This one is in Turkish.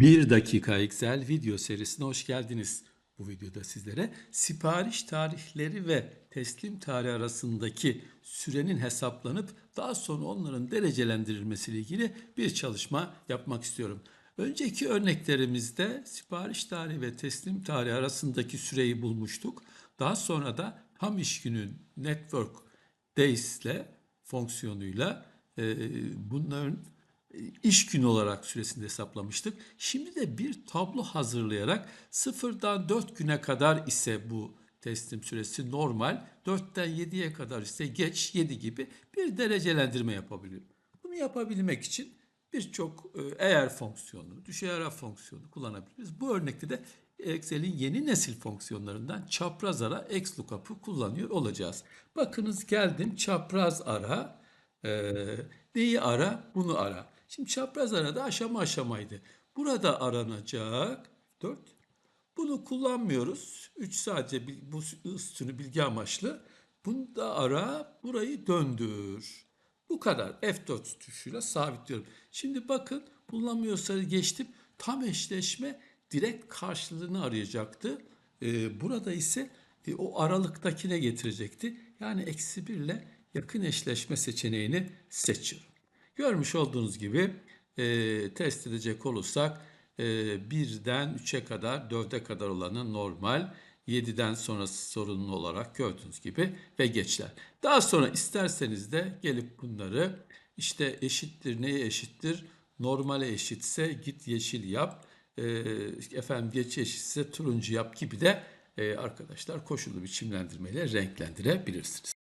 1 dakika Excel video serisine hoş geldiniz. Bu videoda sizlere sipariş tarihleri ve teslim tarihi arasındaki sürenin hesaplanıp daha sonra onların derecelendirilmesiyle ilgili bir çalışma yapmak istiyorum. Önceki örneklerimizde sipariş tarihi ve teslim tarihi arasındaki süreyi bulmuştuk. Daha sonra da ham iş günü network days ile fonksiyonuyla e, bunların iş günü olarak süresini hesaplamıştık. Şimdi de bir tablo hazırlayarak sıfırdan 4 güne kadar ise bu teslim süresi normal, 4'ten 7'ye kadar ise geç 7 gibi bir derecelendirme yapabiliyorum. Bunu yapabilmek için birçok eğer fonksiyonu, düşey ara fonksiyonu kullanabiliriz. Bu örnekte de Excel'in yeni nesil fonksiyonlarından çapraz ara XLOOKUP'ı kullanıyor olacağız. Bakınız geldim çapraz ara, e, neyi ara? Bunu ara. Şimdi çapraz arada aşama aşamaydı. Burada aranacak 4. Bunu kullanmıyoruz. 3 sadece bu üstünü bilgi amaçlı. Bunu da ara, burayı döndür. Bu kadar. F4 tuşuyla sabitliyorum. Şimdi bakın kullanmıyorsa geçtim. Tam eşleşme direkt karşılığını arayacaktı. Ee, burada ise e, o aralıktakine getirecekti. Yani eksi 1 ile yakın eşleşme seçeneğini seçiyorum. Görmüş olduğunuz gibi e, test edecek olursak e, 1'den 3'e kadar 4'e kadar olanı normal. 7'den sonrası sorunlu olarak gördüğünüz gibi ve geçler. Daha sonra isterseniz de gelip bunları işte eşittir neye eşittir? Normale eşitse git yeşil yap. E, efendim geç eşitse turuncu yap gibi de e, arkadaşlar koşullu biçimlendirmeyle renklendirebilirsiniz.